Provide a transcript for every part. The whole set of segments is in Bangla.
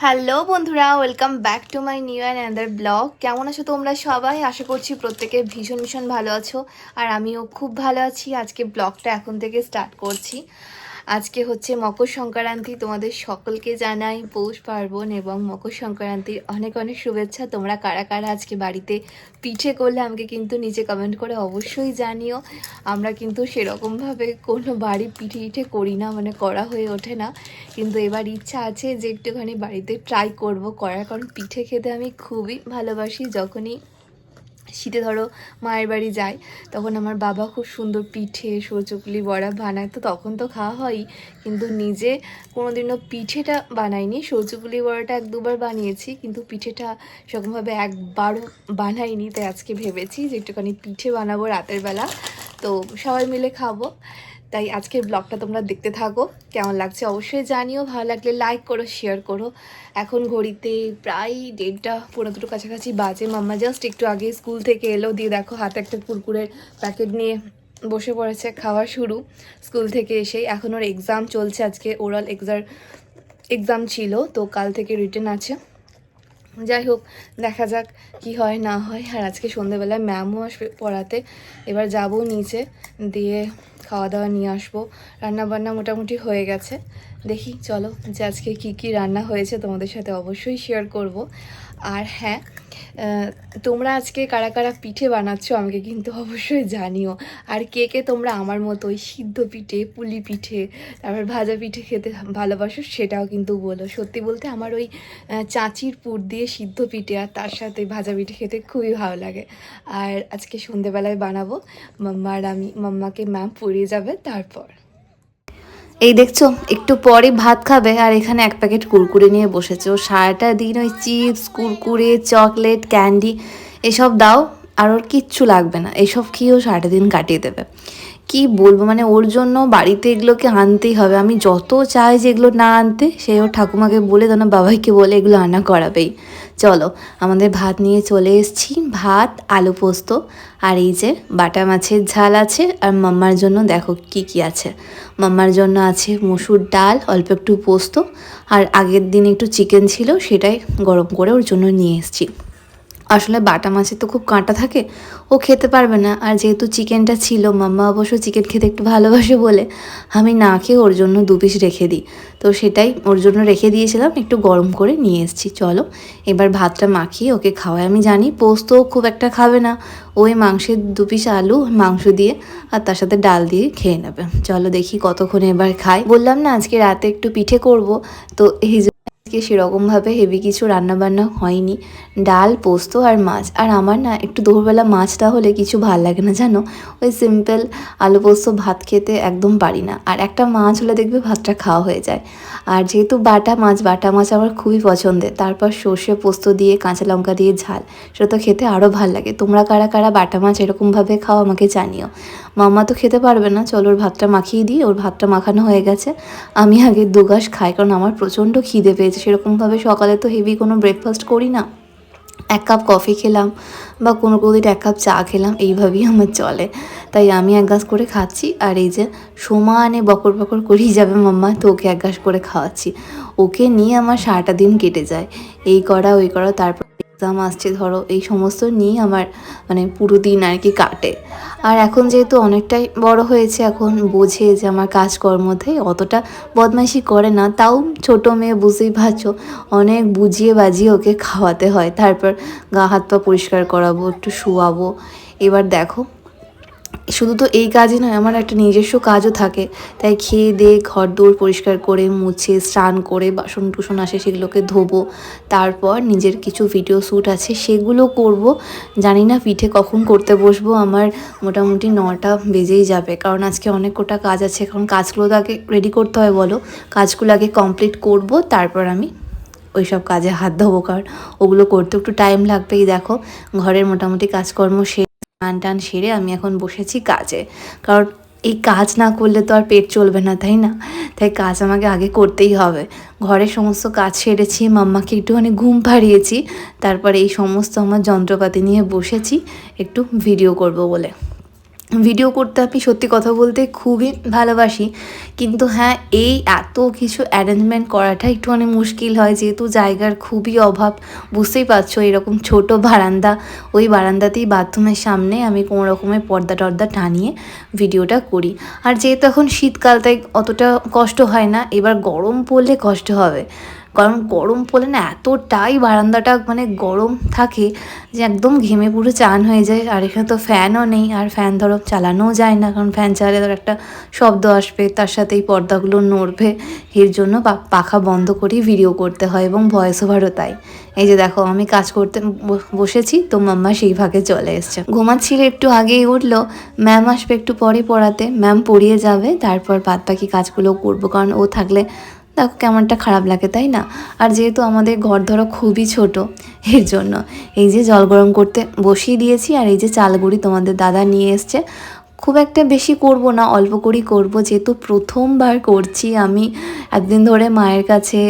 হ্যালো বন্ধুরা, welcome back to my new and under vlog. কেমন আছো তোমরা সবাই? আশা করছি প্রত্যেকে ভীষণ ভীষণ ভালো আছো। আর আমিও খুব ভালো আছি। আজকে ব্লগটা এখন থেকে স্টার্ট করছি। আজকে হচ্ছে মকর সংক্রান্তি, তোমাদের সকলকে জানাই পৌষ পার্বণ এবং মকর সংক্রান্তির অনেক অনেক শুভেচ্ছা। তোমরা কারা কারা আজকে বাড়িতে পিঠে করলে আমাকে কিন্তু নিচে কমেন্ট করে অবশ্যই জানিও। আমরা কিন্তু সেরকমভাবে কোনো বাড়ি পিঠে পিঠে করি না মানে করা হয়ে ওঠে না। কিন্তু এবার ইচ্ছা আছে যে একটুখানি বাড়িতে ট্রাই করব, করার। কারণ পিঠে খেতে আমি খুবই ভালোবাসি। যখনই শীতে ধরো মায়ের বাড়ি যাই তখন আমার বাবা খুব সুন্দর পিঠে সরচুকলি বড়া বানায়, তো তখন তো খাওয়া হয়ই। কিন্তু নিজে কোনোদিনও পিঠেটা বানাইনি সরচুকলি বড়াটা এক দুবার বানিয়েছি, কিন্তু পিঠেটা সেরকমভাবে একবারও বানাইনি। তাই আজকে ভেবেছি যে একটুখানি পিঠে বানাবো রাতের বেলা। তো সবাই মিলে খাব। তাই আজকের ব্লগটা তোমরা দেখতে থাকো। কেমন লাগছে অবশ্যই জানিও। ভালো লাগলে লাইক করো শেয়ার করো। এখন ঘড়িতে প্রায় দেড়টা পনেরো দুটো কাছাকাছি বাজে। মাম্মা জাস্ট একটু আগে স্কুল থেকে এলো। দিয়ে দেখো হাতে একটা কুরকুরের প্যাকেট নিয়ে বসে পড়েছে। খাওয়া শুরু স্কুল থেকে এসেই। এখন ওর এক্সাম চলছে। আজকে ওরাল এক্সাম এক্সাম ছিল। তো কাল থেকে রিটার্ন আছে। যাই হোক, দেখা যাক কি হয়, না হয়। আর আজকে সন্ধেবেলায় ম্যামও আসবে পড়াতে। এবার যাব নিচে, দিয়ে খাওয়া দাওয়া নিয়ে আসব। রান্না বান্না মোটামুটি হয়ে গেছে। দেখি, চলো যে আজকে কি কি রান্না হয়েছে তোমাদের সাথে অবশ্যই শেয়ার করব। আর হ্যাঁ তোমরা আজকে কারা কারা পিঠে বানাচ্ছ আমাকে কিন্তু অবশ্যই জানিও। আর কে কে তোমরা আমার মতো ওই সিদ্ধ পিঠে, পুলি পিঠে, তারপর ভাজা পিঠে খেতে ভালোবাসো সেটাও কিন্তু বলো। সত্যি বলতে আমার ওই চাঁচির পুর দিয়ে সিদ্ধ পিঠে আর তার সাথে ভাজা পিঠে খেতে খুবই ভালো লাগে। আর আজকে সন্ধেবেলায় বানাবো। মাম্মার আমি, মাম্মাকে ম্যাম পড়িয়ে যাবে তারপর। এই দেখছ, একটু পরে ভাত খাবে আর এখানে এক প্যাকেট কুরকুরে নিয়ে বসেছে। ও সারাটা দিন ওই চিপস, কুরকুরে, চকলেট, ক্যান্ডি এসব দাও আর ওর কিচ্ছু লাগবে না। এসব খেয়েও সারাটা দিন কাটিয়ে দেবে। কি বলব মানে ওর জন্য বাড়িতে এগুলোকে আনতেই হবে। আমি যত চাই যে এগুলো না আনতে, সে ওর ঠাকুমাকে বলে যেন বাবাইকে বলে এগুলো আনা করাবেই। চলো, আমাদের ভাত নিয়ে চলে এসছি। ভাত, আলু পোস্ত আর এই যে বাটা মাছের ঝাল আছে আর মাম্মার জন্য দেখো কি কি আছে। মাম্মার জন্য আছে মসুর ডাল, অল্প একটু পোস্ত আর আগের দিন একটু চিকেন ছিল সেটাই গরম করে ওর জন্য নিয়ে এসেছি। আসলে বাটা মাছে তো খুব কাঁটা থাকে, ও খেতে পারবে না। আর যেহেতু চিকেনটা ছিল, মাম্মা অবশ্য চিকেন খেতে একটু ভালোবাসে বলে, আমি না খেয়ে ওর জন্য দু পিস রেখে দিই। তো সেটাই ওর জন্য রেখে দিয়েছিলাম, একটু গরম করে নিয়ে এসেছি, চলো। এবার ভাতটা মাখিয়ে ওকে খাওয়াই। আমি জানি পোস্ত খুব একটা খাবে না ওই মাংসের দু পিস আলু, মাংস দিয়ে আর তার সাথে ডাল দিয়ে খেয়ে নেবে। চলো দেখি কতক্ষণ এবার খাই। বললাম না, আজকে রাতে একটু পিঠে করব, তো এই আজকে সেরকমভাবে হেভি কিছু রান্নাবান্না হয়নি। ডাল, পোস্ত আর মাছ। আর আমার না একটু দুপুরবেলা মাছটা হলে কিছু ভালো লাগে না, জানো? ওই সিম্পল আলু পোস্ত ভাত খেতে একদম পারি না। আর একটা মাছ হলে দেখবে ভাতটা খাওয়া হয়ে যায়। আর যেহেতু বাটা মাছ বাটা মাছ আমার খুবই পছন্দের, তারপর সর্ষে পোস্ত দিয়ে কাঁচা লঙ্কা দিয়ে ঝাল, সেটা তো খেতে আরও ভালো লাগে। তোমরা কারা কারা বাটা মাছ এরকমভাবে খাও আমাকে জানিও। মামা তো খেতে পারবে না, চলো ওর ভাতটা মাখিয়ে দিই, ওর ভাতটা মাখানো হয়ে গেছে। আমি আগে দুগাস খাই, কারণ আমার প্রচণ্ড খিদে পেয়েছে। সেরকমভাবে সকালে তো হেভি কোনো ব্রেকফাস্ট করি না। এক কাপ কফি খেলাম বা কোনো দিন এক কাপ চা খেলাম, এইভাবেই আমার চলে। তাই আমি এক গাছ করে খাচ্ছি আর এই যে সমানে বকর বকর করেই যাবে মাম্মা, তো ওকে এক গাছ করে খাওয়াচ্ছি। ওকে নিয়ে আমার সারাটা দিন কেটে যায়। এই করা, ওই করা, তারপর এক্সাম আসছে, ধরো, এই সমস্ত নিয়ে আমার মানে পুরো দিন আর কি কাটে। আর এখন যেহেতু অনেকটাই বড় হয়েছে, এখন বোঝে যে আমার কাজকর্মতে অতটা বদমাইশি করে না। তাও ছোট মেয়ে বুঝেই পারছ, অনেক বুঝিয়ে বাজিয়ে ওকে খাওয়াতে হয়। তারপর গা হাত পা পরিষ্কার করাবো, একটু শোয়াবো। এবার দেখো শুধু তো এই কাজই নয়, আমার একটা নিজস্ব কাজও থাকে। তাই খেয়ে দিয়ে ঘর দৌড় পরিষ্কার করে, মুছে, স্নান করে, বাসন টুসন আসে, সেগুলোকে ধোবো। তারপর নিজের কিছু ভিডিও শ্যুট আছে, সেগুলো করব। জানি না পিঠে কখন করতে বসবো, আমার মোটামুটি নটা বেজেই যাবে। কারণ আজকে অনেক কোটা কাজ আছে কারণ কাজগুলো তো আগে রেডি করতে হয়, বলো। কাজগুলো আগে কমপ্লিট করব, তারপর আমি ওই সব কাজে হাত দেবো কারণ ওগুলো করতে একটু টাইম লাগবেই। দেখো, ঘরের মোটামুটি কাজকর্ম সে টান টান সেরে আমি এখন বসেছি কাজে। কারণ এই কাজ না করলে তো আর পেট চলবে না, তাই না? তাই কাজ আমাকে আগে করতেই হবে। ঘরের সমস্ত কাজ সেরেছি, মাম্মাকে একটুখানি ঘুম পাড়িয়েছি তারপরে এই সমস্ত আমার যন্ত্রপাতি নিয়ে বসেছি, একটু ভিডিও করব বলে। ভিডিও করতে আমি সত্যি কথা বলতে খুবই ভালোবাসি। কিন্তু হ্যাঁ এই এত কিছু অ্যারেঞ্জমেন্ট করাটা একটুখানি মুশকিল হয়। যেহেতু জায়গার খুবই অভাব, বুঝতেই পারছ এরকম ছোট বারান্দা, ওই বারান্দাতেই বাথরুমের সামনে আমি কোনো রকমের পর্দা টর্দা টানিয়ে ভিডিওটা করি। আর যেহেতু এখন শীতকাল, তাই অতটা কষ্ট হয় না। এবার গরম পড়লে কষ্ট হবে। কারণ গরম পড়লে না এতটাই বারান্দাটা মানে গরম থাকে যে একদম ঘেমে পুরো চান হয়ে যায়। আর এখানে তো ফ্যানও নেই, আর ফ্যান ধরো চালানোও যায় না, কারণ ফ্যান চালালে ধর একটা শব্দ আসবে, তার সাথে এই পর্দাগুলো নড়বে, এর জন্য পাখা বন্ধ করেই ভিডিও করতে হয় এবং ভয়েস ওভারও তাই। এই যে দেখো, আমি কাজ করতে বসেছি, তো মাম্মা সেই ভাগে চলে এসছে। ঘুমাচ্ছিল একটু আগেই উঠল ম্যাম আসবে একটু পরে পড়াতে ম্যাম পড়িয়ে যাবে, তারপর বাদ বাকি কাজগুলো করব, কারণ ও থাকলে দেখো কেমনটা খারাপ লাগে, তাই না? আর যেহেতু আমাদের ঘর ধরো খুবই ছোট, এর জন্য। এই যে জল গরম করতে বসিয়ে দিয়েছি, আর এই যে চালগুড়ি তোমাদের দাদা নিয়ে এসছে। খুব একটা বেশি করব না, অল্প করেই করব। যেহেতু প্রথমবার করছি, আমি একদিন ধরে মায়ের কাছে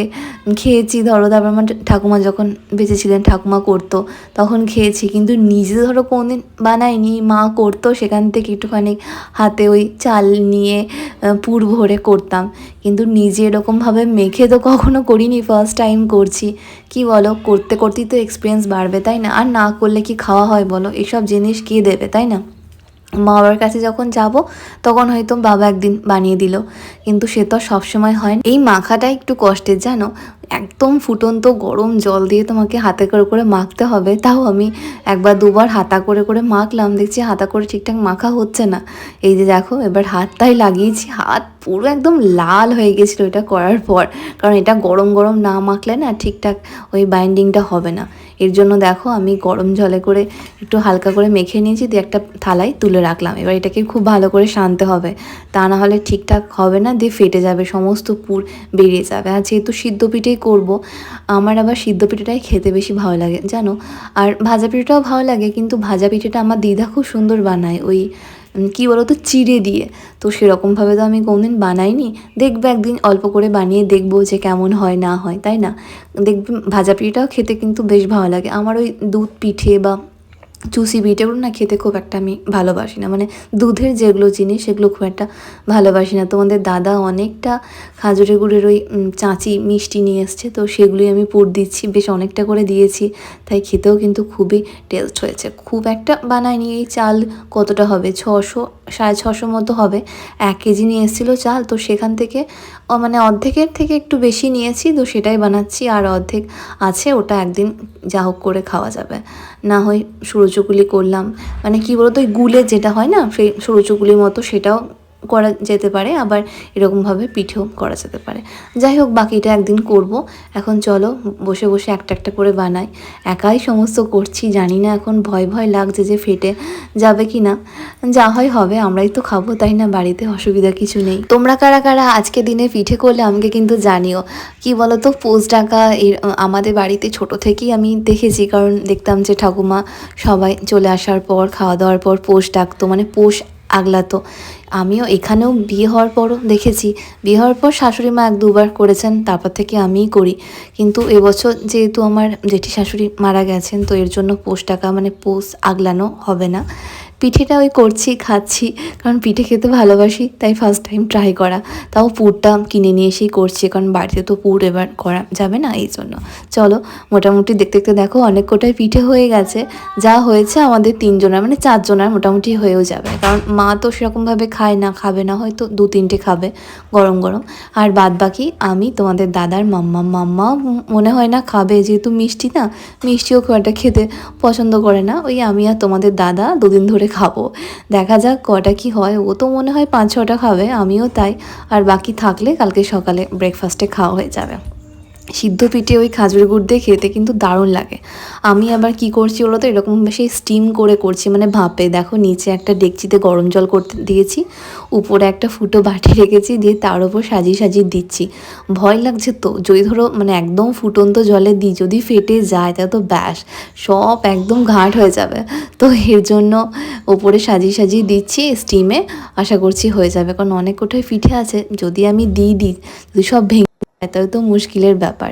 খেয়েছি। ধরো, তারপর আমার ঠাকুমা যখন বেঁচে ছিলেন ঠাকুমা করতো, তখন খেয়েছি। কিন্তু নিজে ধরো কোনদিন বানাইনি, মা করতো, সেখান থেকে একটুখানি হাতে ওই চাল নিয়ে পুর ভরে করতাম। কিন্তু নিজে এরকমভাবে মেখে তো কখনো করিনি ফার্স্ট টাইম করছি। কি বলো, করতে, করতেই তো এক্সপিরিয়েন্স বাড়বে, তাই না? আর না করলে কি খাওয়া হয় বলো? এসব জিনিস কে দেবে, তাই না? বাবার কাছে যখন যাব, তখন হয়তো বাবা একদিন বানিয়ে দিল। কিন্তু সে তো সবসময় হয়। এই মাখাটা একটু কষ্টের, জানো? একদম ফুটন্ত গরম জল দিয়ে তোমাকে হাতে করে করে মাখতে হবে। তাও আমি একবার দুবার হাতা করে করে মাখলাম। দেখছি হাতা করে ঠিকঠাক মাখা হচ্ছে না। এই যে দেখো, এবার হাতটাই লাগিয়েছি। হাত পুরো একদম লাল হয়ে গেছিল এটা করার পর। কারণ এটা গরম গরম না মাখলে না ঠিকঠাক ওই বাইন্ডিংটা হবে না। এর জন্য দেখো আমি গরম জলে করে একটু হালকা করে মেখে নিয়েছি, দিয়ে একটা থালায় তুলে রাখলাম। এবার এটাকে খুব ভালো করে শানতে হবে। তা না হলে ঠিকঠাক হবে না, দিয়ে ফেটে যাবে, সমস্ত পুর বেরিয়ে যাবে। আর যেহেতু সিদ্ধ পিঠেই করব, আমার আবার সিদ্ধ পিঠেটাই খেতে বেশি ভালো লাগে, জানো? আর ভাজা পিঠেটাও ভালো লাগে, কিন্তু ভাজা পিঠেটা আমার দিদা খুব সুন্দর বানায়। ওই কী বলো তো চিড়ে দিয়ে। তো সেরকমভাবে তো আমি কোনোদিন বানাইনি। দেখবে একদিন অল্প করে বানিয়ে দেখব যে কেমন হয়, না হয়, তাই না? দেখবে ভাজা পিঠেটাও খেতে কিন্তু বেশ ভালো লাগে। আমার ওই দুধ পিঠে বা চুষি এগুলো না খেতে খুব একটা আমি ভালোবাসি না মানে দুধের যেগুলো জিনিস সেগুলো খুব একটা ভালোবাসি না তোমাদের দাদা অনেকটা খাজুরে গুড়ের ওই চাঁচি মিষ্টি নিয়ে এসছে, তো সেগুলোই আমি পুর দিচ্ছি। বেশ অনেকটা করে দিয়েছি, তাই খেতেও কিন্তু খুবই টেস্ট হয়েছে। খুব একটা বানায়নি এই চাল কতটা হবে? ছশো, সাড়ে ছশো মতো হবে। এক কেজি নিয়ে এসেছিল চাল, তো সেখান থেকে মানে অর্ধেকের থেকে একটু বেশি নিয়েছি, তো সেটাই বানাচ্ছি। আর অর্ধেক আছে, ওটা একদিন যা হোক করে খাওয়া যাবে। না হয় সুরচুকুলি করলাম। মানে কি বলতো, ওই গুলে যেটা হয় না, সেই সুরচুকুলির মতো সেটাও করা যেতে পারে, আবার এরকমভাবে পিঠেও করা যেতে পারে। যাই হোক, বাকিটা একদিন করব। এখন চলো, বসে বসে একটা একটা করে বানাই। একাই সমস্ত করছি, জানি না এখন ভয় ভয় লাগছে যে ফেটে যাবে কি না যা হয় হবে, আমরাই তো খাব, তাই না? বাড়িতে অসুবিধা কিছু নেই। তোমরা কারা কারা আজকে দিনে পিঠে করলে আমাকে কিন্তু জানিও। কি বলো তো পোষ ডাকা এর, আমাদের বাড়িতে ছোট থেকেই আমি দেখেছি, কারণ দেখতাম যে ঠাকুমা সবাই চলে আসার পর, খাওয়া দাওয়ার পর পোষ ডাকতো মানে পোষ আগলাতো। আমিও এখানেও বিয়ে হওয়ার পরও দেখেছি। বিয়ে হওয়ার পর শাশুড়ি মা এক দুবার করেছেন, তারপর থেকে আমিই করি। কিন্তু এবছর যেহেতু আমার জেঠি শাশুড়ি মারা গেছেন, তো এর জন্য পোষ টাকা মানে পোষ আগলানো হবে না। পিঠেটা ওই করছি, খাচ্ছি। কারণ পিঠে খেতে ভালোবাসি, তাই ফার্স্ট টাইম ট্রাই করা। তাও পুরটা কিনে নিয়ে এসেই করছি, কারণ বাড়িতে তো পুর এবার করা যাবে না এই জন্য। চলো, মোটামুটি দেখতে দেখতে দেখো, অনেক কোটাই পিঠে হয়ে গেছে। যা হয়েছে আমাদের তিনজনের মানে চারজনের মোটামুটি হয়েও যাবে। কারণ মা তো সেরকমভাবে খায় না, খাবে না, হয়তো দু তিনটে খাবে গরম গরম। আর বাদ বাকি আমি তোমাদের দাদার মাম্মা মাম্মা মনে হয় না খাবে, যেহেতু মিষ্টি না, মিষ্টিও খুব একটা খেতে পছন্দ করে না। ওই আমি আর তোমাদের দাদা দুদিন ধরে খাব। দেখা যাক কটা কি হয়। ও তো মনে হয় পাঁচ ছটা খাবে, আমিও তাই। আর বাকি থাকলে কালকে সকালে ব্রেকফাস্টে খাওয়া হয়ে যাবে। সিদ্ধ পিঠে ওই খাজুর গুড় দিয়ে খেতে কিন্তু দারুণ লাগে। আমি আবার কি করছি বলো তো? এরকম বেশি স্টিম করে করছি মানে ভাপে। দেখো নিচে একটা ডেকচিতে গরম জল করতে দিয়েছি, উপরে একটা ফুটো বাটি রেখেছি, দিয়ে তার উপর সাজিয়ে সাজিয়ে দিচ্ছি। ভয় লাগছে তো? যদি ধরো মানে একদম ফুটন্ত জলে দিই, যদি ফেটে যায়, তা তো ব্যাস, সব একদম ঘাট হয়ে যাবে। তো এর জন্য ওপরে সাজিয়ে সাজিয়ে দিচ্ছি স্টিমে আশা করছি হয়ে যাবে। কারণ অনেক কোটায় পিঠে আছে, যদি আমি দিই দিই, যদি সব ভেঙে এটাও তো মুশকিলের ব্যাপার।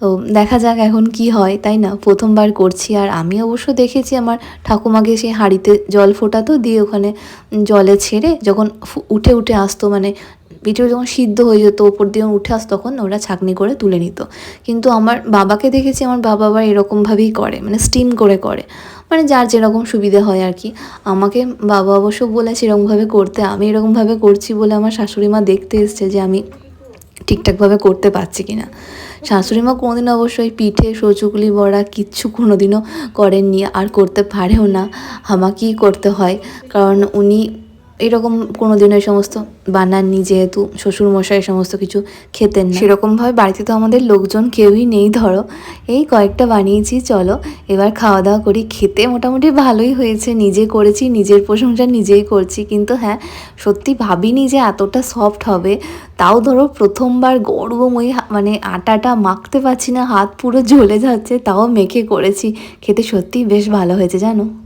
তো দেখা যাক এখন কি হয়, তাই না? প্রথমবার করছি আর আমি অবশ্য দেখেছি আমার ঠাকুমাকে সেই হাঁড়িতে জল ফোটাতো, দিয়ে ওখানে জলে ছেড়ে যখন উঠে উঠে আসতো মানে পিঠে যখন সিদ্ধ হয়ে যেত, ওপর দিয়ে উঠে আসতো, তখন ওরা ছাঁকনি করে তুলে নিত। কিন্তু আমার বাবাকে দেখেছি, আমার বাবা আবার এরকমভাবেই করে মানে স্টিম করে করে। মানে যার যেরকম সুবিধে হয় আর কি। আমাকে বাবা অবশ্য বলেছে এরকমভাবে করতে, আমি এরকমভাবে করছি বলে আমার শাশুড়ি মা দেখতে এসছে যে আমি ঠিকঠাকভাবে করতে পারছি কিনা। শাশুড়ি মা কোনোদিন অবশ্যই পিঠে সচুকলি বড়া কিচ্ছু কোনোদিনও করেননি, আর করতে পারেও না। আমাকেই করতে হয়, কারণ উনি এরকম কোনো দিন সমস্ত বানাননি যেহেতু শ্বশুরমশাই এই সমস্ত কিছু খেতেন সেরকমভাবে বাড়িতে তো আমাদের লোকজন কেউই নেই, ধরো। এই কয়েকটা বানিয়েছি, চলো। এবার খাওয়া দাওয়া করি। খেতে মোটামুটি ভালোই হয়েছে। নিজে করেছি, নিজের প্রশংসা নিজেই করছি। কিন্তু হ্যাঁ সত্যি ভাবিনি যে এতটা সফট হবে। তাও ধরো প্রথমবার গরম ওই মানে আটাটা মাখতে পারছি না, হাত পুরো জ্বলে যাচ্ছে, তাও মেখে করেছি। খেতে সত্যিই বেশ ভালো হয়েছে, জানো?